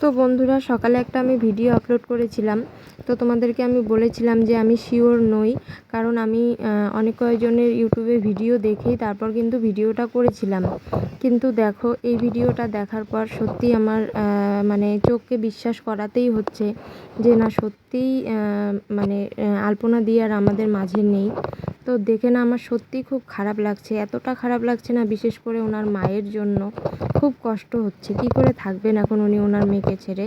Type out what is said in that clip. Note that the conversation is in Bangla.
তো বন্ধুরা, সকালে একটা আমি ভিডিও আপলোড করেছিলাম। তো তোমাদেরকে আমি বলেছিলাম যে আমি শিওর নই, কারণ আমি অনেক কয়েকজনের ইউটিউবে ভিডিও দেখেই তারপর কিন্তু ভিডিওটা করেছিলাম। কিন্তু দেখো, এই ভিডিওটা দেখার পর সত্যি আমার মানে চোখকে বিশ্বাস করাতেই হচ্ছে যে না সত্যিই মানে আলপনা দিয়ে আর আমাদের মাঝে নেই। তো দেখে না আমার সত্যিই খুব খারাপ লাগছে। এতটা খারাপ লাগছে না, বিশেষ করে ওনার মায়ের জন্য। খুব কষ্ট হচ্ছে। কি করে থাকবেন এখন উনি ওনার মেয়েকে ছেড়ে?